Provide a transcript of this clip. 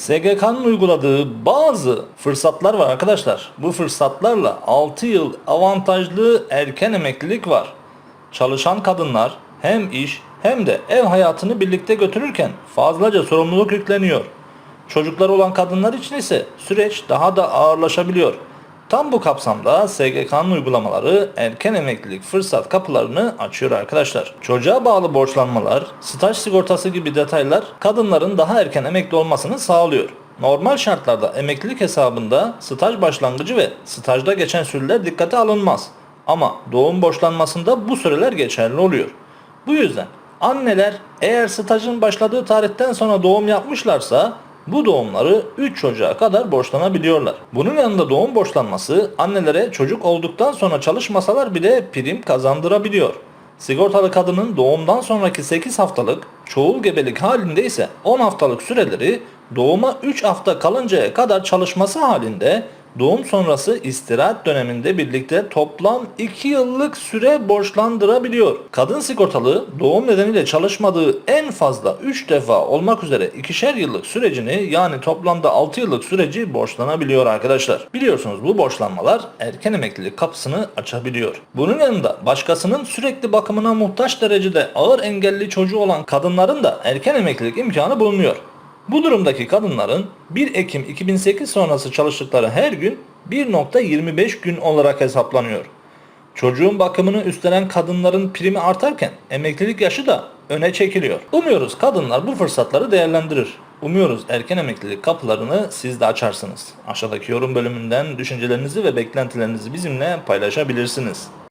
SGK'nın uyguladığı bazı fırsatlar var arkadaşlar. Bu fırsatlarla 6 yıl avantajlı erken emeklilik var. Çalışan kadınlar hem iş hem de ev hayatını birlikte götürürken fazlaca sorumluluk yükleniyor. Çocukları olan kadınlar için ise süreç daha da ağırlaşabiliyor. Tam bu kapsamda SGK'nın uygulamaları erken emeklilik fırsat kapılarını açıyor arkadaşlar. Çocuğa bağlı borçlanmalar, staj sigortası gibi detaylar kadınların daha erken emekli olmasını sağlıyor. Normal şartlarda emeklilik hesabında staj başlangıcı ve stajda geçen süreler dikkate alınmaz. Ama doğum borçlanmasında bu süreler geçerli oluyor. Bu yüzden anneler eğer stajın başladığı tarihten sonra doğum yapmışlarsa bu doğumları 3 çocuğa kadar borçlanabiliyorlar. Bunun yanında doğum borçlanması annelere çocuk olduktan sonra çalışmasalar bile prim kazandırabiliyor. Sigortalı kadının doğumdan sonraki 8 haftalık, çoğul gebelik halinde ise 10 haftalık süreleri doğuma 3 hafta kalıncaya kadar çalışması halinde doğum sonrası istirahat döneminde birlikte toplam 2 yıllık süre borçlandırabiliyor. Kadın sigortalı doğum nedeniyle çalışmadığı en fazla 3 defa olmak üzere ikişer yıllık sürecini yani toplamda 6 yıllık süreci borçlanabiliyor arkadaşlar. Biliyorsunuz bu borçlanmalar erken emeklilik kapısını açabiliyor. Bunun yanında başkasının sürekli bakımına muhtaç derecede ağır engelli çocuğu olan kadınların da erken emeklilik imkanı bulunuyor. Bu durumdaki kadınların 1 Ekim 2008 sonrası çalıştıkları her gün 1.25 gün olarak hesaplanıyor. Çocuğun bakımını üstlenen kadınların primi artarken emeklilik yaşı da öne çekiliyor. Umuyoruz kadınlar bu fırsatları değerlendirir. Umuyoruz erken emeklilik kapılarını siz de açarsınız. Aşağıdaki yorum bölümünden düşüncelerinizi ve beklentilerinizi bizimle paylaşabilirsiniz.